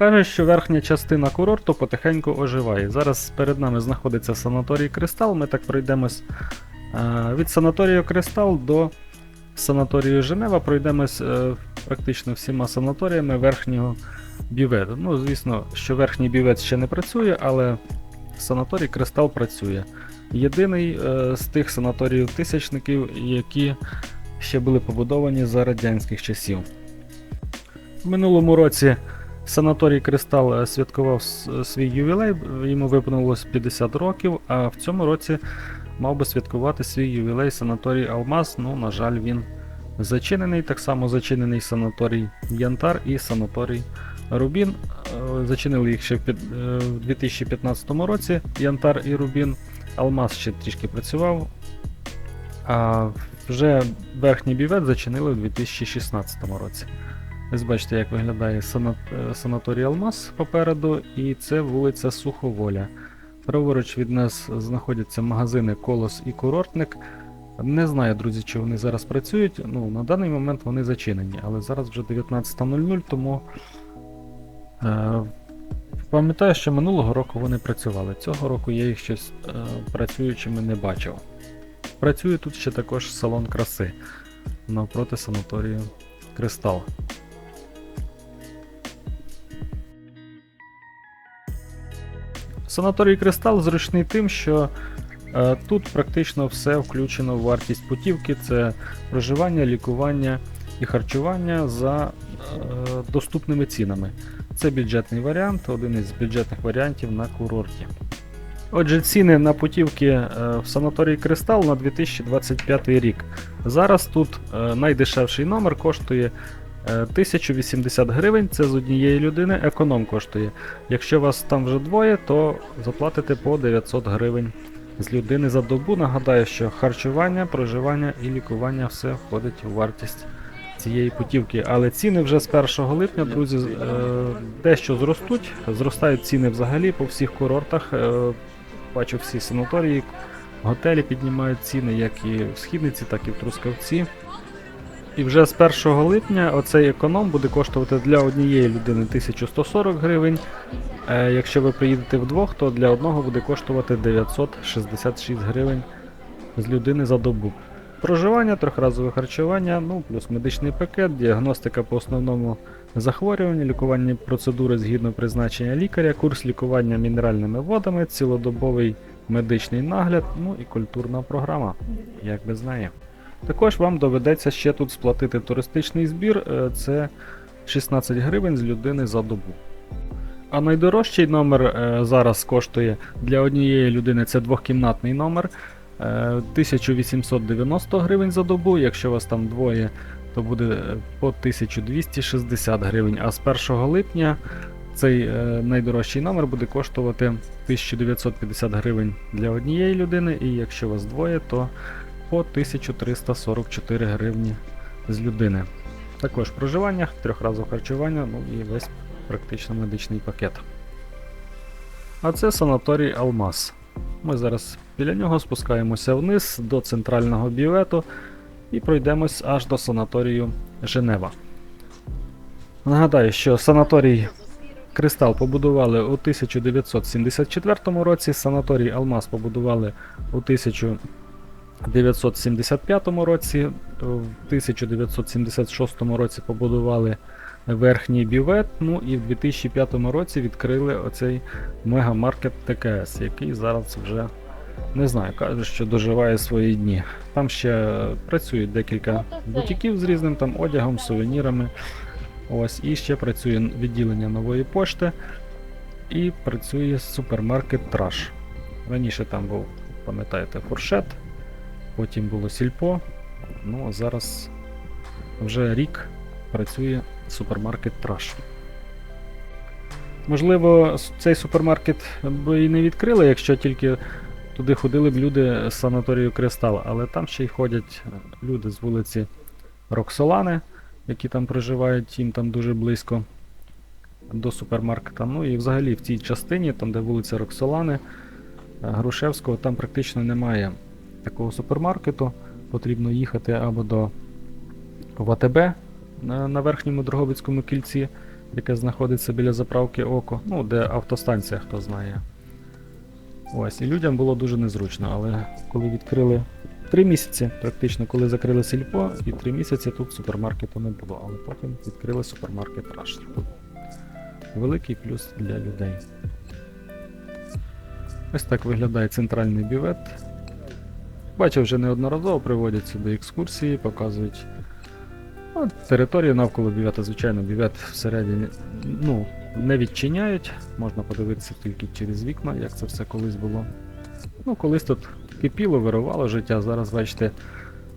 Каже, що верхня частина курорту потихеньку оживає. Зараз перед нами знаходиться санаторій Кристал. Ми так пройдемось е, від санаторію Кристал до санаторію Женева. Пройдемось е, практично всіма санаторіями верхнього бювету. Ну, звісно, що верхній бювет ще не працює, але санаторій Кристал працює. Єдиний е, з тих санаторіїв тисячників, які ще були побудовані за радянських часів. В минулому році санаторій Кристал е, святкував свій ювілей, йому виповнилось 50 років, а в цьому році мав би святкувати свій ювілей санаторій Алмаз. Ну, на жаль, він зачинений. Так само зачинений санаторій Янтар і санаторій Рубін. Е, Зачинили їх ще в е, в 2015 році Янтар і Рубін. Алмаз ще трішки працював. А вже верхній бівет зачинили у 2016 році. Ось бачите, як виглядає сана- е, санаторій Алмаз попереду, і це вулиця Суховоля. Праворуч від нас знаходяться магазини Колос і Курортник. Не знаю, друзі, чи вони зараз працюють. Ну, на даний момент вони зачинені, але зараз вже 19.00, тому е, пам'ятаю, що минулого року вони працювали. Цього року я їх щось е, працюючими не бачив. Працює тут ще також салон краси навпроти санаторію Кристал. Санаторій Кристал зручний тим, що е, тут практично все включено в вартість путівки: це проживання, лікування і харчування за е, доступними цінами. Це бюджетний варіант, один із бюджетних варіантів на курорті. Отже, ціни на путівки е, в санаторій Кристал на 2025 рік. Зараз тут е, найдешевший номер коштує 1080 гривень, це з однієї людини, економ коштує. Якщо вас там вже двоє, то заплатите по 900 гривень з людини за добу. Нагадаю, що харчування, проживання і лікування все входить у вартість цієї путівки. Але ціни вже з 1 липня, друзі, е, дещо зростуть. Зростають ціни взагалі по всіх курортах. Е, Бачу всі санаторії, готелі піднімають ціни, як і в Східниці, так і в Трускавці. І вже з 1 липня оцей економ буде коштувати для однієї людини 1140 гривень. Е, якщо ви приїдете вдвох, то для одного буде коштувати 966 гривень з людини за добу. Проживання, трьохразове харчування, ну плюс медичний пакет, діагностика по основному захворюванню, лікувальні процедури згідно призначення лікаря, курс лікування мінеральними водами, цілодобовий медичний нагляд, ну і культурна програма, як без неї. Також вам доведеться ще тут сплатити туристичний збір, е, це 16 гривень з людини за добу. А найдорожчий номер е, зараз коштує для однієї людини це двохкімнатний номер. е, 1890 гривень за добу. Якщо вас там двоє, то буде е, по 1260 гривень. А з 1 липня цей е, найдорожчий номер буде коштувати 1950 гривень для однієї людини, і якщо вас двоє, то по 1344 гривні з людини. Також проживання, трьохразове харчування, ну і весь практично медичний пакет. А це санаторій Алмаз. Ми зараз біля нього спускаємося вниз до центрального бювету і пройдемось аж до санаторію Женева. Нагадаю, що санаторій Кристал побудували у 1974 році, санаторій Алмаз побудували у 1975 році, в 1976 році побудували верхній бювет, ну і в 2005 році відкрили оцей мегамаркет ТКС, який зараз вже не знаю, каже, що доживає свої дні. Там ще працюють декілька бутіків з різним там одягом, сувенірами. Ось, і ще працює відділення нової пошти. І працює супермаркет Траш. Раніше там був, пам'ятаєте, фуршет, потім було сільпо. Ну а зараз вже рік працює супермаркет Траш. Можливо, цей супермаркет би і не відкрили, якщо тільки туди ходили б люди з санаторію Кристал, але там ще й ходять люди з вулиці Роксолани, які там проживають, їм там дуже близько до супермаркета. Ну і взагалі в цій частині, там де вулиця Роксолани, е, Грушевського, там практично немає такого супермаркету. Потрібно їхати або до ВАТБ на, верхньому Дрогобицькому кільці, яке знаходиться біля заправки Око, ну, де автостанція, хто знає. Ось, і людям було дуже незручно, але коли відкрили 3 місяці, практично, коли закрили сільпо, і 3 місяці тут супермаркету не було, але потім відкрили супермаркет Rush. Великий плюс для людей. Ось так виглядає центральний бювет. Бачив вже неодноразово приводять сюди екскурсії, показують ну, територію навколо бювета, звичайно, бювет всередині ну, не відчиняють, можна подивитися тільки через вікна, як це все колись було. Ну, колись тут кипіло, вирувало життя, зараз, бачите,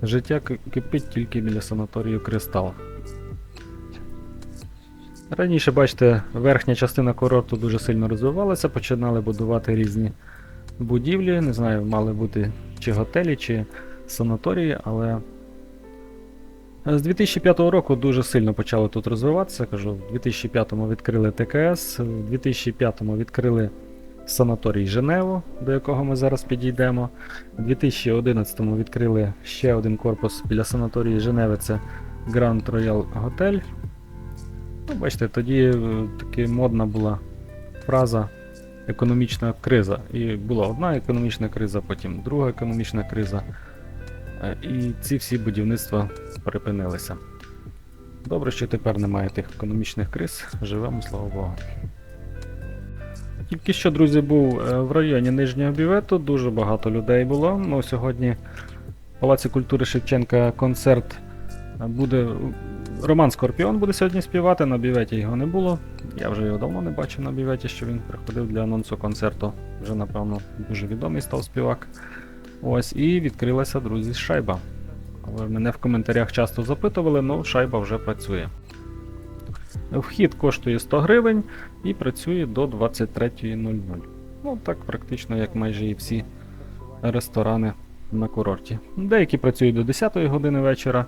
життя кипить тільки біля санаторію Кристал. Раніше, бачите, верхня частина курорту дуже сильно розвивалася, починали будувати різні будівлі, не знаю, мали бути чи готелі, чи санаторії, але з 2005 року дуже сильно почало тут розвиватися. Кажу, в 2005-му відкрили ТКС, в 2005-му відкрили санаторій Женеву, до якого ми зараз підійдемо. У 2011-му відкрили ще один корпус біля санаторії Женеви, це Grand Royal Hotel. Ну, бачите, тоді е, таки модна була фраза економічна криза. І була одна економічна криза, потім друга економічна криза. Е, І ці всі будівництва припинилися. Добре, що тепер немає тих економічних криз. Живемо, слава Богу. Тільки що, друзі, був е, в районі Нижнього Бювету, дуже багато людей було. Ну, сьогодні в Палаці культури Шевченка концерт е, буде. Роман Скорпіон буде сьогодні співати, на бюветі його не було. Я вже його давно не бачив на бюветі, що він приходив для анонсу концерту. Вже, напевно, дуже відомий став співак. Ось, і відкрилася, друзі, шайба. Ви мене в коментарях часто запитували, але шайба вже працює. Вхід коштує 100 гривень і працює до 23.00. Ну, так практично, як майже і всі ресторани на курорті. Деякі працюють до 10 години вечора,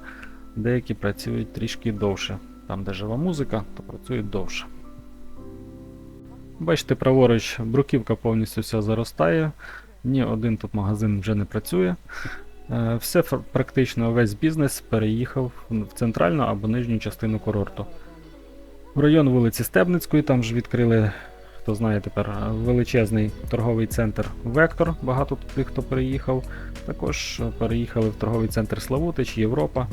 деякі працюють трішки довше. Там, де жива музика, то працюють довше. Бачите, праворуч бруківка повністю вся заростає. Ні один тут магазин вже не працює. Е, Все практично весь бізнес переїхав в центральну або нижню частину курорту. В район вулиці Стебницької там ж відкрили, хто знає тепер, е, величезний торговий центр Вектор. Багато тих, хто переїхав. Також е, переїхали в торговий центр Славутич, Європа.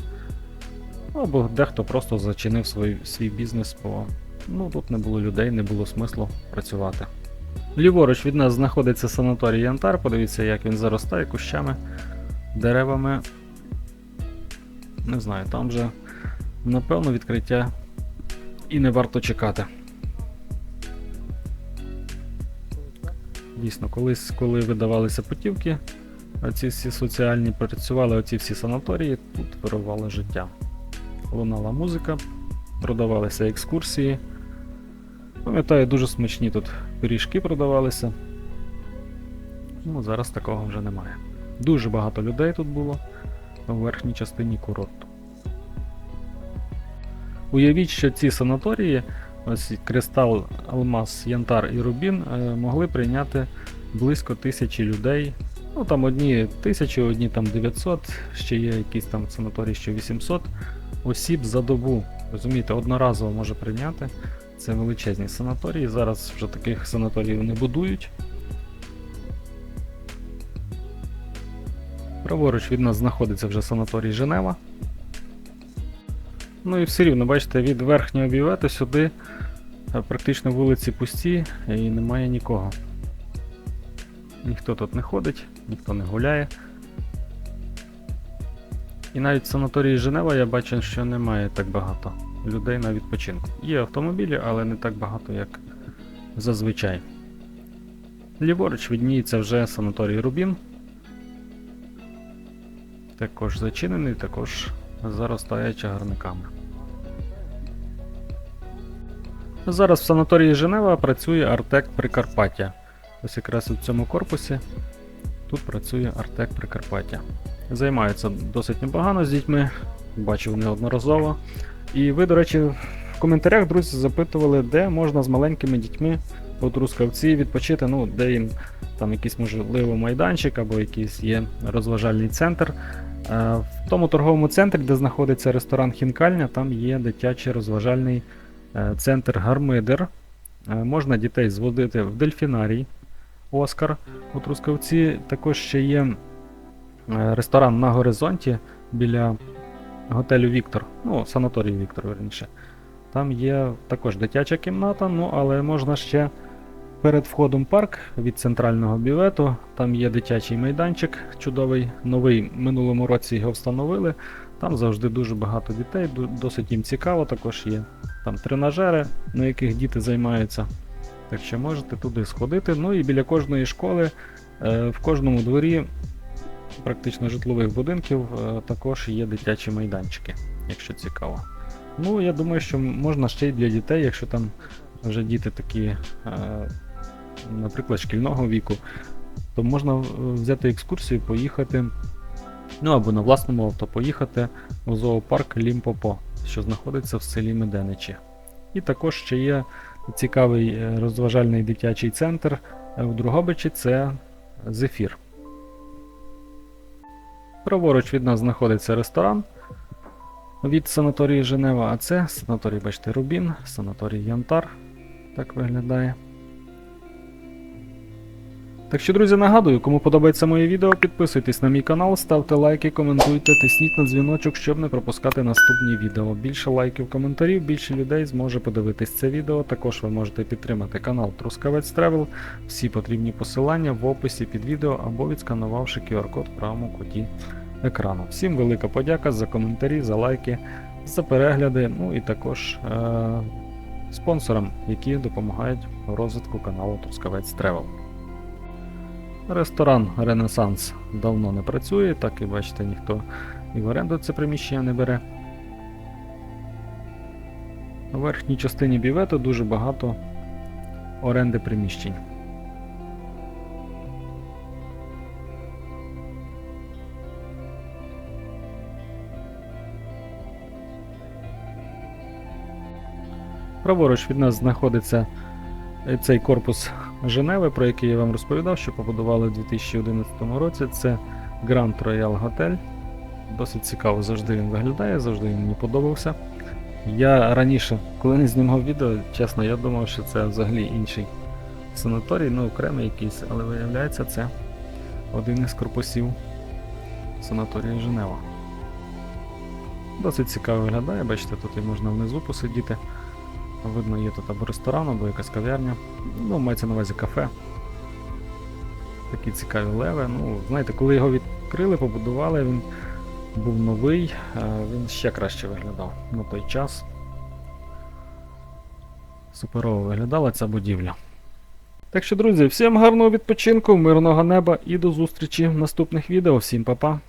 Або дехто просто зачинив свій, свій бізнес, бо ну, тут не було людей, не було смислу працювати. Ліворуч від нас знаходиться санаторій Янтар. Подивіться, як він заростає кущами, деревами. Не знаю, там вже напевно відкриття і не варто чекати. Дійсно, колись, коли видавалися путівки, оці всі соціальні працювали оці всі санаторії, тут вирувало життя. Лунала музика, продавалися екскурсії. Пам'ятаю, дуже смачні тут пиріжки продавалися. Ну, зараз такого вже немає. Дуже багато людей тут було у верхній частині курорту. Уявіть, що ці санаторії, ось Кристал, Алмаз, Янтар і Рубін, е, могли прийняти близько тисячі людей. Ну там одні тисячі, одні там 900, ще є якісь там санаторії, що 800 осіб за добу. Розумієте, одноразово може прийняти. Це величезні санаторії. Зараз вже таких санаторіїв не будують. Праворуч від нас знаходиться вже санаторій Женева. Ну і все рівно, бачите, від верхнього бювету сюди е, практично вулиці пусті і немає нікого. Ніхто тут не ходить, ніхто не гуляє. І навіть в санаторії Женева я бачу, що немає так багато людей на відпочинку. Є автомобілі, але не так багато, як зазвичай. Ліворуч відніється вже санаторій Рубін. Також зачинений, також заростає чагарниками. Зараз в санаторії Женева працює Артек Прикарпаття. Ось якраз у цьому корпусі тут працює Артек Прикарпаття. Займаються досить непогано з дітьми, бачив неодноразово. І ви, до речі, в коментарях, друзі, запитували, де можна з маленькими дітьми у Трускавці відпочити, ну, де їм там якийсь можливо майданчик або якийсь є розважальний центр. Е, В тому торговому центрі, де знаходиться ресторан Хінкальня, там є дитячий розважальний е, центр Гармидер. Е, Можна дітей зводити в дельфінарій Оскар у Трускавці. Також ще є ресторан на горизонті біля готелю Віктор. Ну, санаторію Віктор, верніше. Там є також дитяча кімната, ну але можна ще перед входом парк від центрального бювету. Там є дитячий майданчик чудовий, новий минулому році його встановили. Там завжди дуже багато дітей, досить їм цікаво. Також є там тренажери, на яких діти займаються. Так що можете туди сходити. Ну і біля кожної школи, е, в кожному дворі практично житлових будинків е, також є дитячі майданчики, якщо цікаво. Ну, я думаю, що можна ще й для дітей, якщо там вже діти такі, е, наприклад, шкільного віку, то можна е, взяти екскурсію, поїхати, ну або на власному авто поїхати у зоопарк Лімпопо, що знаходиться в селі Меденичі. І також ще є цікавий розважальний дитячий центр в Другобичі це Зефір. Праворуч від нас знаходиться ресторан від санаторії Женева, а це санаторій, бачите, Рубін, санаторій Янтар. Так виглядає. Так що, друзі, нагадую, кому подобається моє відео, підписуйтесь на мій канал, ставте лайки, коментуйте, тисніть на дзвіночок, щоб не пропускати наступні відео. Більше лайків, коментарів, більше людей зможе подивитись це відео. Також ви можете підтримати канал Трускавець Тревел. Всі потрібні посилання в описі під відео або відсканувавши QR-код в правому куті екрану. Всім велика подяка за коментарі, за лайки, за перегляди, ну і також е- спонсорам, які допомагають в розвитку каналу Трускавець Тревел. Ресторан Ренесанс давно не працює, так і бачите, ніхто і в оренду це приміщення не бере. У верхній частині бівету дуже багато оренди приміщень. Праворуч від нас знаходиться цей корпус Женеви, про який я вам розповідав, що побудували в 2011 році. Це Grand Royal Hotel. Досить цікаво завжди він виглядає, завжди він мені подобався. Я раніше, коли не знімав відео, чесно, я думав, що це взагалі інший санаторій, ну окремий якийсь, але виявляється, це один із корпусів санаторію Женева. Досить цікаво виглядає, бачите, тут і можна внизу посидіти. Видно, є тут або ресторан, або якась кав'ярня. Ну, мається на увазі кафе. Такі цікаві леви. Ну, знаєте, коли його відкрили, побудували, він був новий, він ще краще виглядав на той час. Суперово виглядала ця будівля. Так що, друзі, всім гарного відпочинку, мирного неба і до зустрічі в наступних відео. Всім па-па!